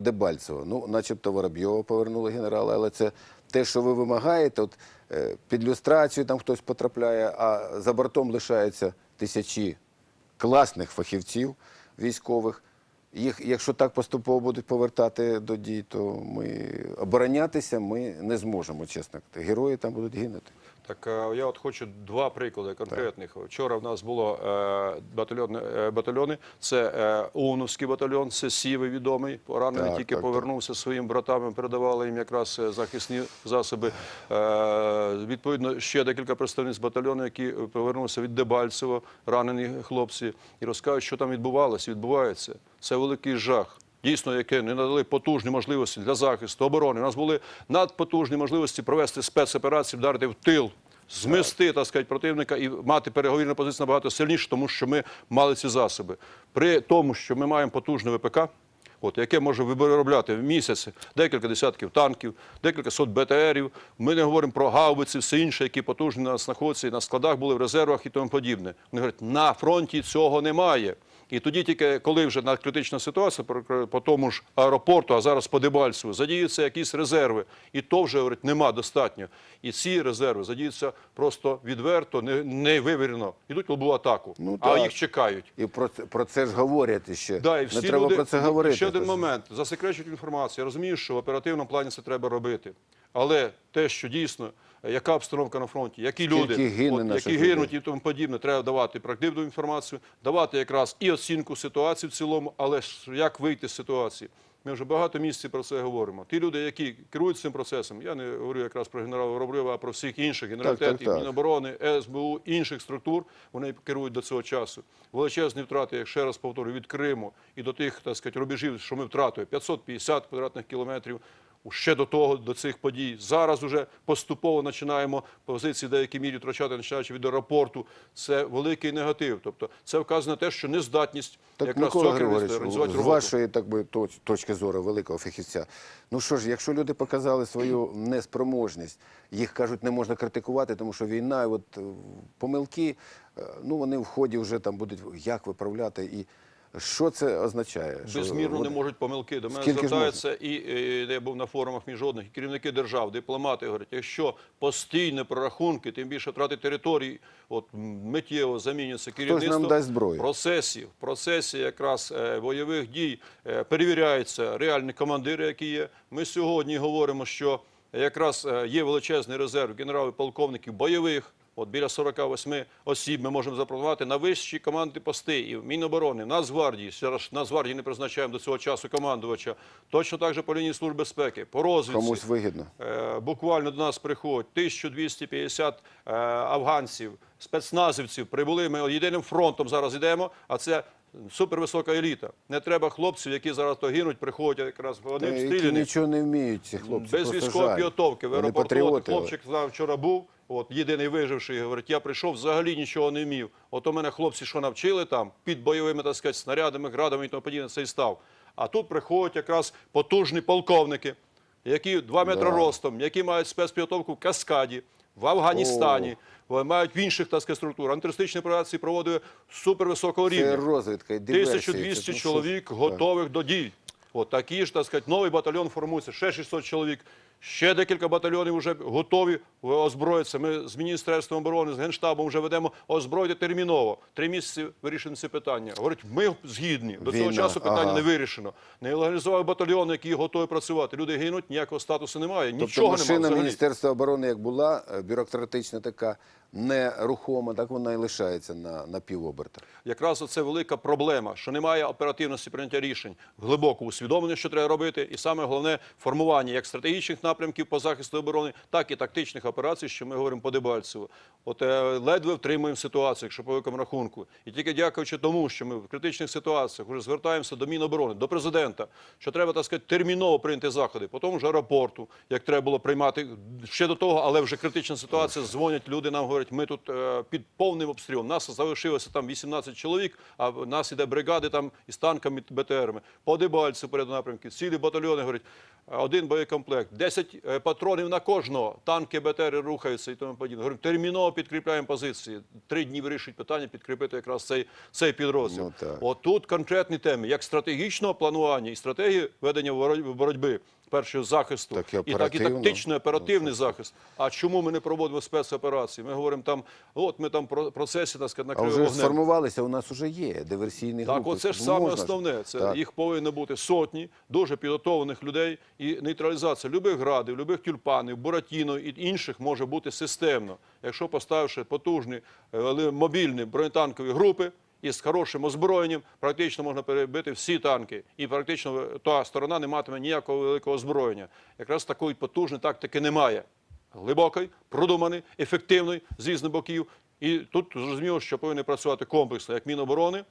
Дебальцево. Ну, начебто Воробйова повернули генерала, але це те, що ви вимагаєте, от, е, під люстрацію там хтось потрапляє, а за бортом лишаються тисячі класних фахівців військових. Їх, якщо так поступово будуть повертати до дій, то ми оборонятися ми не зможемо, чесно. Герої там будуть гинути. Так е, я от хочу два приклади конкретних. Вчора в нас було е, батальйон, е, батальйони. Це ОУНовський батальйон, це Сівий відомий, поранений, Так, тільки так, повернувся своїм братам, передавали їм якраз захисні засоби. Відповідно, ще декілька представниць батальйону, які повернулися від Дебальцево, ранені хлопці, і розкажуть, що там відбувалося, відбувається. Це великий жах. Дійсно, яке не надали потужні можливості для захисту оборони. У нас були надпотужні можливості провести спецоперації, вдарити в тил, змести так сказати, противника і мати переговірну позицію набагато сильніше, тому що ми мали ці засоби. При тому, що ми маємо потужне ВПК, От, яке може виробляти в місяць декілька десятків танків, декілька сот БТРів. Ми не говоримо про гаубиці, все інше, які потужні на нас знаходяться, і на складах були в резервах і тому подібне. Вони говорять, на фронті цього немає. І тоді тільки коли вже на критична ситуація по, тому ж аеропорту, а зараз по Дебальцеву, задіються якісь резерви, і то вже говорить, нема достатньо. І ці резерви задіються просто відверто, не, не. В лобову атаку, Ну, а так. їх чекають. І про це, про це ж говорять іще. Да, і не треба люди, про це Ну, говорити. Ще один момент. Засекречують інформацію. Я розумію, що в оперативному плані це треба робити. Але те, що дійсно, е, яка обстановка на фронті, які люди, от, які гинуть і тому подібне, треба давати правдиву інформацію, давати якраз і оцінку ситуації в цілому, але ж як вийти з ситуації. Ми вже багато місяців про це говоримо. Ті люди, які керують цим процесом, я не говорю якраз про генерала Воробйова, а про всіх інших генералітетів. Міноборони, СБУ, інших структур, вони керують до цього часу. Величезні втрати, як ще раз повторюю, від Криму і до тих, так сказати, рубежів, що ми втратили, 550 квадратних кілометрів. Ще до того, до цих подій. Зараз уже поступово починаємо позиції в деякій мірі втрачати, починаючи від аеропорту. Це великий негатив. Тобто це вказує на те, що нездатність Так, якраз цього керівництва організувати з вашої так би, точки зору великого фахівця, ну що ж, якщо люди показали свою неспроможність, їх кажуть, не можна критикувати, тому що війна, і от е, помилки, е, ну вони в ході вже там будуть як виправляти. І що це означає? Безмірно вони- не можуть помилки. До мене Скільки звертаються і, і я був на форумах міжнародних, і керівники держав, дипломати говорять, якщо постійні прорахунки, тим більше втрати територій, от миттєво замінюється керівництво. нам дасть зброю? В процесі, якраз е, бойових дій е, перевіряються реальні командири, які є. Ми сьогодні говоримо, що якраз е, є величезний резерв генералів полковників бойових. От біля 48 осіб ми можемо запропонувати на вищі команди пости і в Міноборони, в Нацгвардії. Зараз Нацгвардії не призначаємо до цього часу командувача. Точно так же по лінії служби безпеки, по розвідці. комусь вигідно. Е, Буквально до нас приходять 1250 е, афганців, спецназівців. Прибули ми єдиним фронтом зараз йдемо, а це супервисока еліта. Не треба хлопців, які зараз то гинуть, приходять якраз вони які обстріляні. нічого не вміють, ці хлопці. Без військової підготовки в Вони аеропорту. Патріоти. хлопчик знав, вчора був. От єдиний виживший, говорить, я прийшов, взагалі нічого не вмів. От у мене хлопці, що навчили там під бойовими так сказати, снарядами, градами і тому подібне, це і став. А тут приходять якраз потужні полковники, які 2 метри Да. ростом, які мають спецпідготовку в Каскаді, в Афганістані, мають в інших так сказати, структурах. Антитерористичні операції проводили супервисокого Це рівня. розвідка 1200 Це, ну, що чоловік ж, готових до дій. От такі ж, так сказати, новий батальйон формується, ще 600 чоловік. Ще декілька батальйонів вже готові озброїтися. Ми з Міністерством оборони, з Генштабом вже ведемо озброїти терміново. Три місяці вирішено це питання. Говорить, ми згідні. До цього Війна, часу питання ага. не вирішено. Не організував батальйон, який готовий працювати. Люди гинуть, ніякого статусу немає. Тобто Нічого машина немає взагалі. Міністерства оборони, як була е, бюрократична така, нерухома, так вона і лишається на, на півоберта. Якраз це велика проблема, що немає оперативності прийняття рішень, глибоко усвідомлення, що треба робити, і саме головне формування як стратегічних напрямків по захисту оборони, так і тактичних операцій, що ми говоримо по Дебальцеву. От е, ледве втримуємо ситуацію, якщо по великому рахунку. І тільки дякуючи тому, що ми в критичних ситуаціях вже звертаємося до Міноборони, до президента, що треба так сказати терміново прийняти заходи по тому ж аеропорту, як треба було приймати ще до того, але вже критична ситуація. Дзвонять люди, нам говорять, ми тут е, під повним обстрілом. Нас залишилося там 18 чоловік, а в нас іде бригади там із танками, БТРами. По Дебальцю поряд напрямки, цілі батальйони говорять, один боєкомплект, 10 е, патронів на кожного, танки, БТР. БТРи рухаються і тому подібне. Говоримо, терміново підкріпляємо позиції. Три дні вирішують питання підкріпити якраз цей, цей підрозділ. Ну, Отут конкретні теми, як стратегічного планування і стратегії ведення боротьби. Першого захисту Так і і так і тактичний оперативний захист. А чому ми не проводимо спецоперації? Ми говоримо там, от ми там про процесі так сказати, А накрили вже вогнем. сформувалися, у нас вже є диверсійні Так, групи. оце ж Ну, саме можна основне. Це Так. їх повинно бути сотні дуже підготовлених людей, і нейтралізація любих градів, любих тюльпанів, буратіно і інших може бути системно. Якщо поставивши потужні е, мобільні бронетанкові групи. Із хорошим озброєнням практично можна перебити всі танки, і практично та сторона не матиме ніякого великого озброєння. Якраз такої потужної тактики немає. Глибокий, продуманий, ефективний з різних боків. І тут зрозуміло, що повинні працювати комплексно, як Міноборони,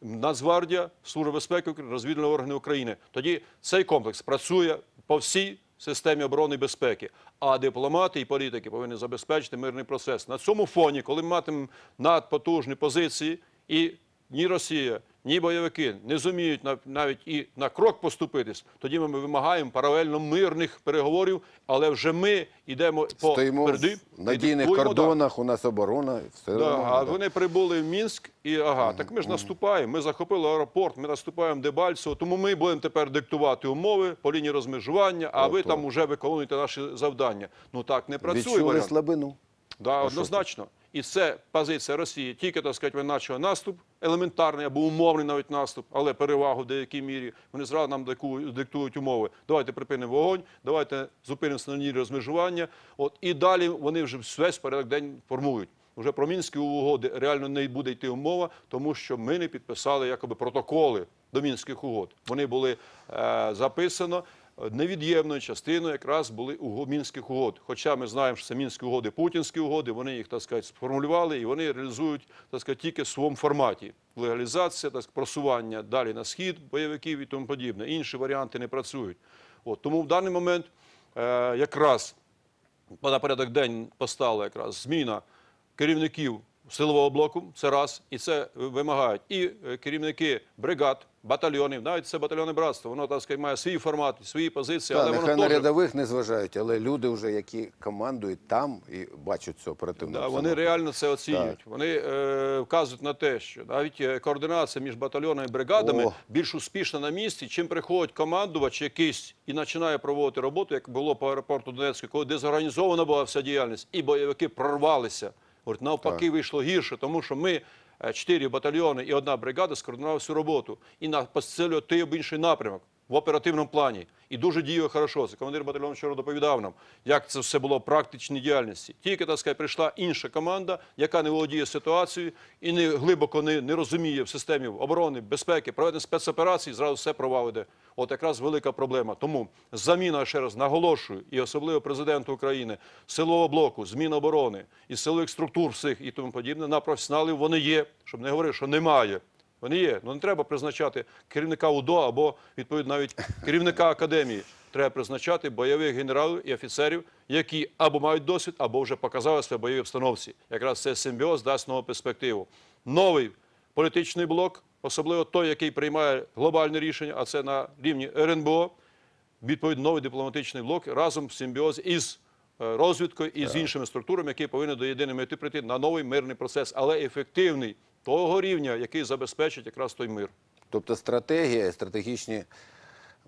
Нацгвардія, Служба безпеки розвідувальні органи України. Тоді цей комплекс працює по всій системі оборони і безпеки. А дипломати і політики повинні забезпечити мирний процес. На цьому фоні, коли ми матимемо надпотужні позиції, і ні Росія, ні бойовики не зуміють нав- навіть і на крок поступитись, тоді ми вимагаємо паралельно мирних переговорів, але вже ми йдемо по Стоїмо перди, в надійних диктуємо, да. кордонах, у нас оборона, все Да, нормально, а да. вони прибули в Мінськ і ага, так ми ж наступаємо. Ми захопили аеропорт, ми наступаємо Дебальцево, тому ми будемо тепер диктувати умови по лінії розмежування, а ви От, там вже виконуєте наші завдання. Ну так не працює. Відчули варіант. слабину. Да, однозначно. І це позиція Росії. Тільки, так сказати, він наступ, елементарний або умовний навіть наступ, але перевагу в деякій мірі. Вони зразу нам диктують, умови. Давайте припинимо вогонь, давайте зупинимося на лінії розмежування. От, і далі вони вже весь порядок день формують. Вже про мінські угоди реально не буде йти умова, тому що ми не підписали якоби протоколи до мінських угод. Вони були е, записано невід'ємною частиною якраз були мінських угод. Хоча ми знаємо, що це мінські угоди, путінські угоди, вони їх так сказати сформулювали і вони реалізують так сказати, тільки в своєму форматі. Легалізація, так сказати, просування далі на схід бойовиків і тому подібне. Інші варіанти не працюють. От тому в даний момент е, якраз на порядок день постала якраз зміна керівників силового блоку. Це раз, і це вимагають і е, керівники бригад, батальйонів, навіть це батальйони братства. Воно так сказати, має свій формат, свої позиції, Та, але нехай воно на теж рядових не зважають, але люди, вже, які командують там і бачать цю оперативну Да, вони реально це оцінюють. Так. Вони е, вказують на те, що навіть е, координація між батальйонами і бригадами О. більш успішна на місці, чим приходить командувач якийсь і починає проводити роботу, як було по аеропорту Донецьку, коли дезорганізована була вся діяльність, і бойовики прорвалися. Говорить, навпаки, вийшло гірше, тому що ми. е, Чотири батальйони і одна бригада скоординували всю роботу і на посилює той або інший напрямок в оперативному плані. І дуже діє хорошо. Це командир батальйону вчора доповідав нам, як це все було в практичній діяльності. Тільки так сказати, прийшла інша команда, яка не володіє ситуацією і не глибоко не, не розуміє в системі оборони, безпеки, проведення спецоперацій, зразу все провал іде. От якраз велика проблема. Тому заміна, ще раз наголошую, і особливо президенту України, силового блоку, зміна оборони і силових структур всіх і тому подібне на професіоналів вони є, щоб не говорити, що немає. Вони є. Ну не треба призначати керівника УДО або відповідно навіть керівника академії. Треба призначати бойових генералів і офіцерів, які або мають досвід, або вже показали себе в бойовій обстановці. Якраз це симбіоз дасть нову перспективу. Новий політичний блок, особливо той, який приймає глобальне рішення, а це на рівні РНБО, відповідно новий дипломатичний блок разом в симбіозі із е, розвідкою і з іншими структурами, які повинні до єдиної мети прийти на новий мирний процес, але ефективний того рівня, який забезпечить якраз той мир. Тобто стратегія, стратегічні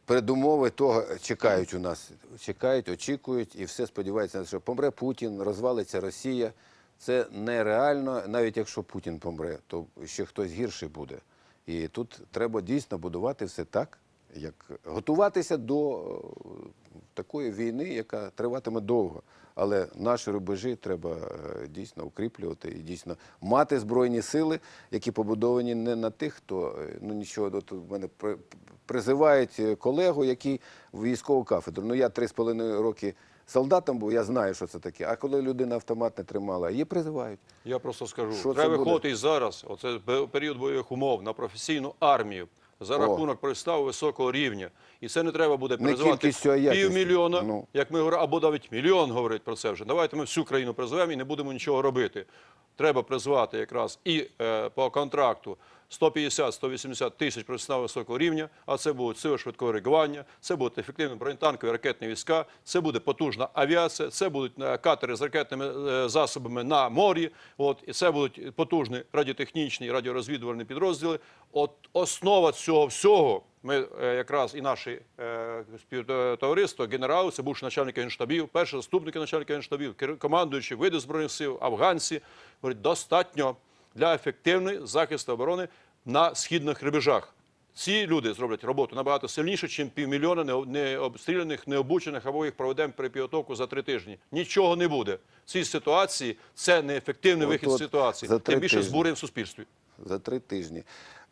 передумови того чекають у нас. Чекають, очікують і все сподіваються, що помре Путін, розвалиться Росія. Це нереально. Навіть якщо Путін помре, то ще хтось гірший буде. І тут треба дійсно будувати все так, як готуватися до е, такої війни, яка триватиме довго. Але наші рубежі треба е, дійсно укріплювати і дійсно мати збройні сили, які побудовані не на тих, хто е, ну нічого. От в мене при- призивають колегу, який в військову кафедру. Ну я три з половиною роки солдатом був, я знаю, що це таке. А коли людина автомат не тримала, її призивають. Я просто скажу, Що треба виходити зараз, оце період бойових умов, на професійну армію за рахунок приставу високого рівня. І це не треба буде призвати півмільйона, Ну. як ми говоримо, або навіть мільйон говорить про це вже. Давайте ми всю країну призовемо і не будемо нічого робити. Треба призвати якраз і е, по контракту 150-180 тисяч професіоналів високого рівня, а це будуть сили швидкого реагування, це будуть ефективні бронетанкові ракетні війська, це буде потужна авіація, це будуть е, катери з ракетними е, засобами на морі, от, і це будуть потужні радіотехнічні, радіорозвідувальні підрозділи. От основа цього всього, ми е, якраз і наші е, співтовариство, генерали, це бувши начальники генштабів, перші заступники начальника генштабів, командуючі види збройних сил, афганці, говорять, достатньо для ефективної захисту оборони на східних рубежах. Ці люди зроблять роботу набагато сильніше, ніж півмільйона не- необстріляних, необучених, або їх проведемо перепідготовку за три тижні. Нічого не буде. В цій ситуації це неефективний От- вихід з ситуації, тим більше збурюємо в суспільстві. за три тижні.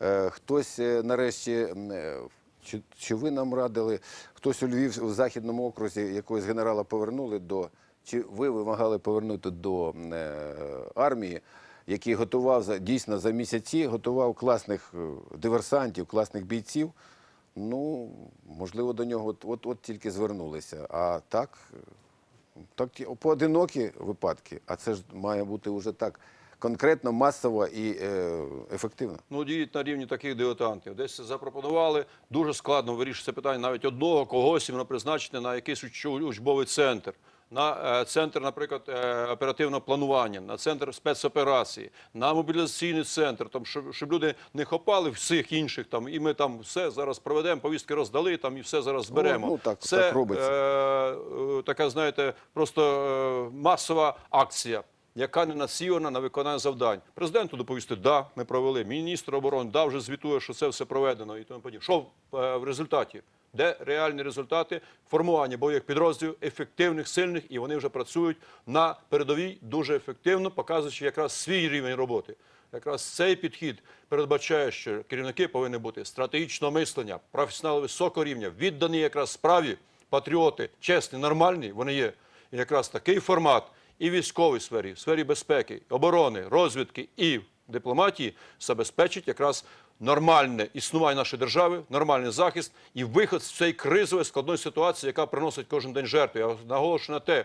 Е, Хтось е, нарешті, е, чи, чи ви нам радили, хтось у Львів у Західному окрузі якогось генерала повернули до, чи ви вимагали повернути до е, армії, який готував дійсно за місяці, готував класних е, диверсантів, класних бійців. Ну, можливо, до нього от, от, от тільки звернулися. А так, е, так поодинокі випадки, а це ж має бути вже так конкретно, масово і е, ефективно. Ну, діють на рівні таких дилетантів. Десь запропонували, дуже складно вирішити питання навіть одного когось іменно призначити на якийсь учбовий центр. На е, центр, наприклад, е, оперативного планування, на центр спецоперації, на мобілізаційний центр, там, щоб, щоб люди не хопали всіх інших, там, і ми там все зараз проведемо, повістки роздали, там, і все зараз зберемо. ну, так- Це так робиться. е, е, така, знаєте, просто е, масова акція яка не націлена на виконання завдань. Президенту доповісти, да, ми провели. Міністр оборони да, вже звітує, що це все проведено і тому подібне. Що в результаті? Де реальні результати формування бойових підрозділів, ефективних, сильних, і вони вже працюють на передовій дуже ефективно, показуючи якраз свій рівень роботи. Якраз цей підхід передбачає, що керівники повинні бути стратегічного мислення, професіонали високого рівня, віддані якраз справі, патріоти, чесні, нормальні, вони є. І якраз такий формат і в військовій сфері, в сфері безпеки, оборони, розвідки і дипломатії забезпечить якраз нормальне існування нашої держави, нормальний захист і виход з цієї кризової складної ситуації, яка приносить кожен день жертви. Я наголошую на те,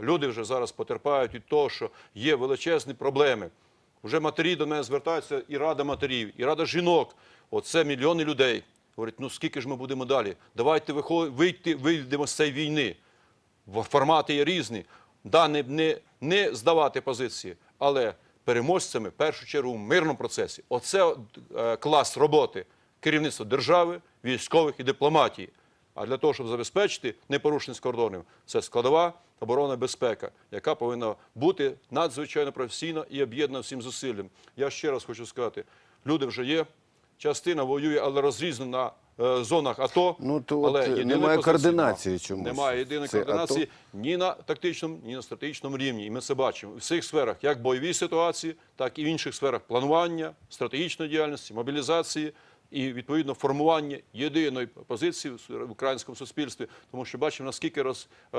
люди вже зараз потерпають від того, що є величезні проблеми. Вже матері до мене звертаються і рада матерів, і рада жінок. Оце мільйони людей. Говорять, ну скільки ж ми будемо далі? Давайте вийти, вийдемо з цієї війни. Формати є різні. Да, не, не, не здавати позиції, але переможцями в першу чергу в мирному процесі. Оце е, клас роботи керівництва держави, військових і дипломатії. А для того, щоб забезпечити непорушність кордонів, це складова оборона безпека, яка повинна бути надзвичайно професійна і об'єднана всім зусиллям. Я ще раз хочу сказати: люди вже є, частина воює, але розрізнена на е, зонах АТО. Ну, то але от, немає позиції координації чомусь. Немає єдиної Це координації АТО? ні на тактичному, ні на стратегічному рівні. І ми це бачимо у всіх сферах, як бойовій ситуації, так і в інших сферах планування, стратегічної діяльності, мобілізації і відповідно формування єдиної позиції в українському суспільстві, тому що бачимо наскільки роз, е,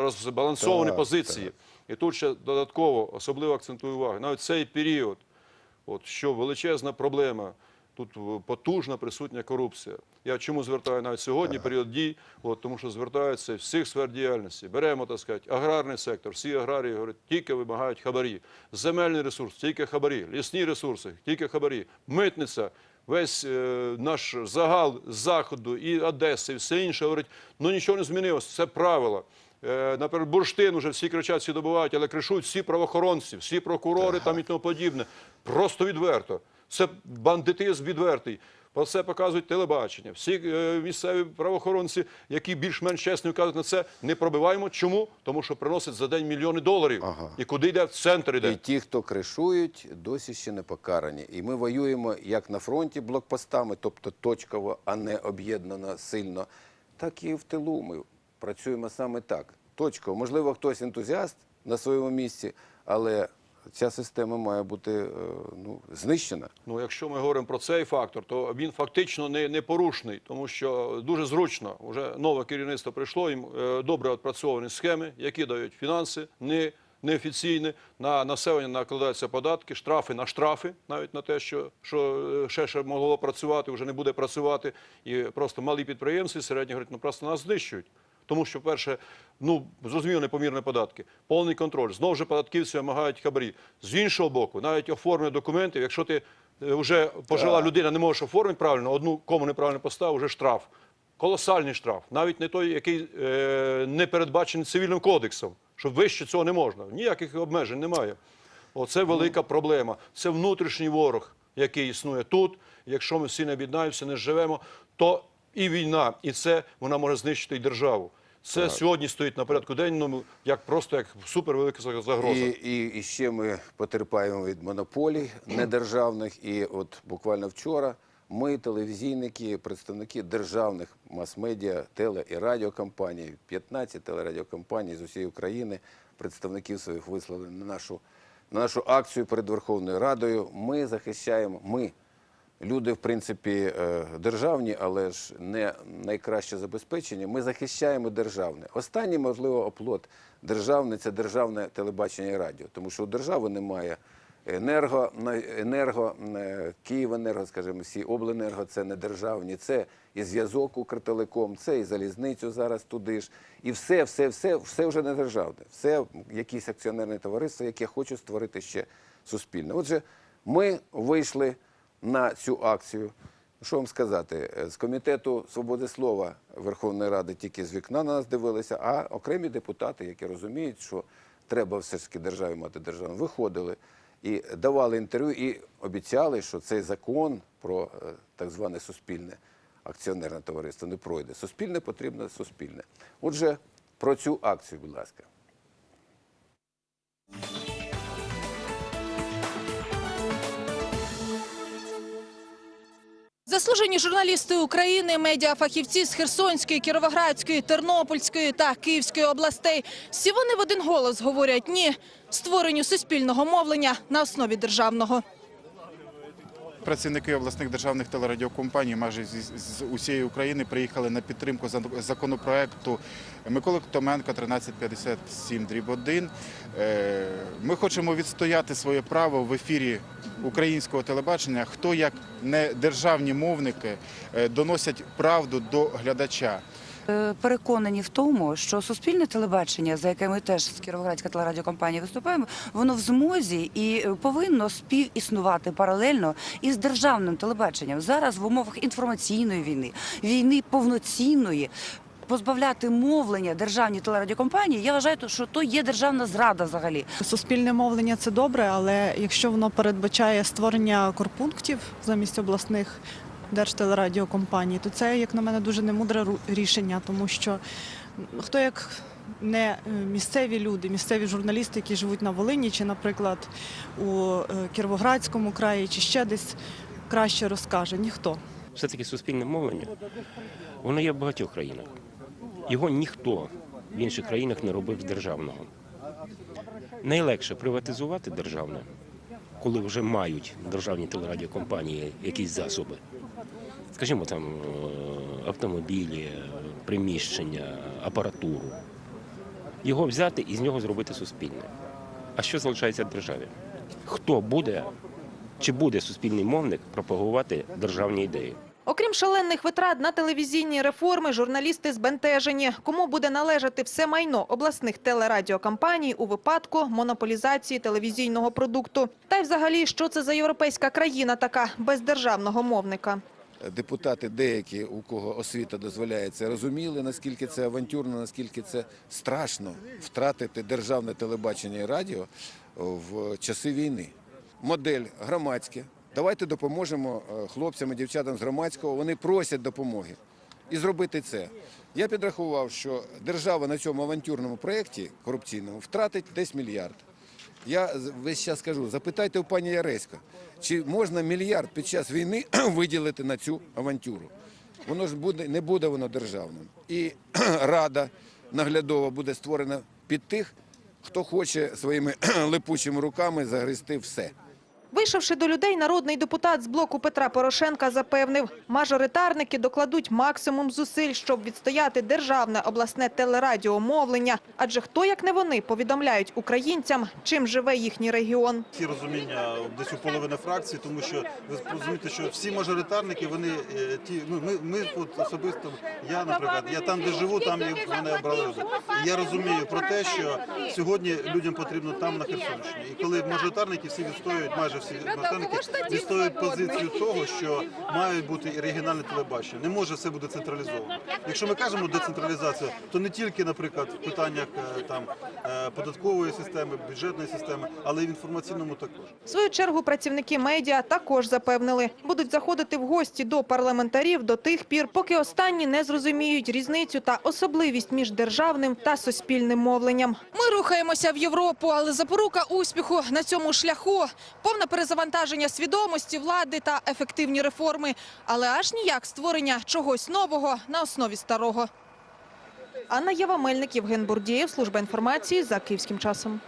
розбалансовані Так, позиції. І тут ще додатково особливо акцентую увагу. Навіть цей період, от що величезна проблема. Тут е, потужна присутня корупція. Я чому звертаю навіть сьогодні період дій, от, тому що звертаються всіх сфер діяльності. Беремо, так сказати, аграрний сектор, всі аграрії говорять, тільки вимагають хабарі. Земельний ресурс, тільки хабарі, лісні ресурси, тільки хабарі, митниця. Весь е, наш загал з заходу і Одеси, і все інше говорить, ну нічого не змінилося, це правила. Е, Наприклад, бурштин вже всі кричать, всі добувають, але кришують всі правоохоронці, всі прокурори там і тому подібне. Просто відверто. Це бандитизм відвертий. Про це показують телебачення. Всі е, місцеві правоохоронці, які більш-менш чесно вказують на це, не пробиваємо. Чому? Тому що приносять за день мільйони доларів. Ага. І куди йде? В центр йде. І ті, хто кришують, досі ще не покарані. І ми воюємо як на фронті блокпостами, тобто точково, а не об'єднано сильно, так і в тилу. Ми працюємо саме так. Точково. Можливо, хтось ентузіаст на своєму місці, але ця система має бути е, ну, знищена. Ну, якщо ми говоримо про цей фактор, то він фактично не, не порушний, тому що дуже зручно. Вже нове керівництво прийшло, їм е, добре відпрацьовані схеми, які дають фінанси, не, неофіційні, на населення накладаються податки, штрафи на штрафи, навіть на те, що, що е, ще, ще могло працювати, вже не буде працювати. І просто малі підприємці середні говорять, ну просто нас знищують. Тому що, перше, ну зрозуміло, непомірні податки, повний контроль. Знову ж податківці вимагають хабарі. З іншого боку, навіть оформлення документів, якщо ти е, вже пожила людина не може оформити правильно, одну кому неправильно поставив, вже штраф. Колосальний штраф. Навіть не той, який е, не передбачений цивільним кодексом, що вище цього не можна. Ніяких обмежень немає. Оце велика проблема. Це внутрішній ворог, який існує тут. Якщо ми всі не об'єднаємося, не живемо, то і війна, і це вона може знищити і державу. Це сьогодні стоїть на порядку денному як просто як супервелика загроза. І, і, і ще ми потерпаємо від монополій недержавних. І от буквально вчора ми, телевізійники, представники державних мас-медіа, теле і радіокомпаній, 15 телерадіокомпаній з усієї України, представників своїх вислали на нашу, на нашу акцію перед Верховною Радою. Ми захищаємо, ми, Люди, в принципі, е, державні, але ж не найкраще забезпечені. Ми захищаємо державне. Останній, можливо, оплот державне це державне телебачення і радіо, тому що у держави немає енерго, енерго е, Київенерго, скажімо, всі обленерго це не державні, це і зв'язок Укртелеком, це і залізницю зараз туди ж. І все, все, все, все вже не державне. Все якісь акціонерне товариство, яке хоче створити ще суспільне. Отже, ми вийшли на цю акцію. Що вам сказати? Е, З комітету свободи слова Верховної Ради тільки з вікна на нас дивилися, а окремі депутати, які розуміють, що треба все ж таки державі мати державу, виходили і давали інтерв'ю і обіцяли, що цей закон про е, так зване суспільне акціонерне товариство не пройде. Суспільне потрібно суспільне. Отже, про цю акцію, будь ласка. Заслужені журналісти України, медіафахівці з Херсонської, Кіровоградської, Тернопільської та Київської областей. Всі вони в один голос говорять ні створенню суспільного мовлення на основі державного. Працівники обласних державних телерадіокомпаній майже з, усієї України приїхали на підтримку законопроекту Миколи Томенка 1357 дріб 1. Е, Ми хочемо відстояти своє право в ефірі українського телебачення, хто як не державні мовники е, доносять правду до глядача. Е, Переконані в тому, що суспільне телебачення, за яке ми теж з Кіровоградська телерадіокомпанія виступаємо, воно в змозі і е, повинно співіснувати паралельно із державним телебаченням. Зараз в умовах інформаційної війни, війни повноцінної. Позбавляти мовлення державні телерадіокомпанії, я вважаю, що то є державна зрада взагалі. Суспільне мовлення це добре, але якщо воно передбачає створення корпунктів замість обласних держтелерадіокомпаній, то це, як на мене, дуже немудре рішення, тому що хто як не е, місцеві люди, місцеві журналісти, які живуть на Волині, чи, наприклад, у е, Кіровоградському краї, чи ще десь краще розкаже, ніхто. все-таки суспільне мовлення, воно є в багатьох країнах. Його ніхто в інших країнах не робив з державного. Найлегше приватизувати державне, коли вже мають державні телерадіокомпанії якісь засоби. Скажімо, там е, автомобілі, е, приміщення, апаратуру. Його взяти і з нього зробити суспільне. А що залишається державі? Хто буде, чи буде суспільний мовник пропагувати державні ідеї? Окрім шалених витрат на телевізійні реформи, журналісти збентежені. Кому буде належати все майно обласних телерадіокомпаній у випадку монополізації телевізійного продукту? Та й взагалі, що це за європейська країна така без державного мовника? депутати деякі, у кого освіта дозволяє це, розуміли, наскільки це авантюрно, наскільки це страшно втратити державне телебачення і радіо в часи війни. Модель громадська. Давайте допоможемо е, хлопцям і дівчатам з громадського. Вони просять допомоги. І зробити це. Я підрахував, що держава на цьому авантюрному проєкті корупційному втратить десь мільярд. Я весь час кажу, запитайте у пані Яресько, чи можна мільярд під час війни виділити на цю авантюру? Воно ж буде, не буде воно державним. І рада наглядова буде створена під тих, хто хоче своїми липучими руками загрести все. Вийшовши до людей, народний депутат з блоку Петра Порошенка запевнив, мажоритарники докладуть максимум зусиль, щоб відстояти державне обласне телерадіомовлення. Адже хто, як не вони, повідомляють українцям, чим живе їхній регіон. Ці розуміння десь у половини фракції, тому що ви розумієте, що всі мажоритарники, вони е, ті, ну ми, ми от особисто, я, наприклад, я там, де живу, там і мене обрали. І я розумію про те, що сьогодні людям потрібно там на Херсонщині. І коли мажоритарники всі відстоюють, майже всі наставники відстоюють позицію того, що мають бути і регіональне телебачення. Не може все бути централізовано. Якщо ми кажемо децентралізація, то не тільки, наприклад, в питаннях е, там е, податкової системи, бюджетної системи, але й в інформаційному також. В свою чергу працівники медіа також запевнили, будуть заходити в гості до парламентарів до тих пір, поки останні не зрозуміють різницю та особливість між державним та суспільним мовленням. Ми рухаємося в Європу, але запорука успіху на цьому шляху – повне перезавантаження свідомості, влади та ефективні реформи, але аж ніяк створення чогось нового на основі старого. Анна Ява Мельник, Євген Бурдієв, Служба інформації за Київським часом.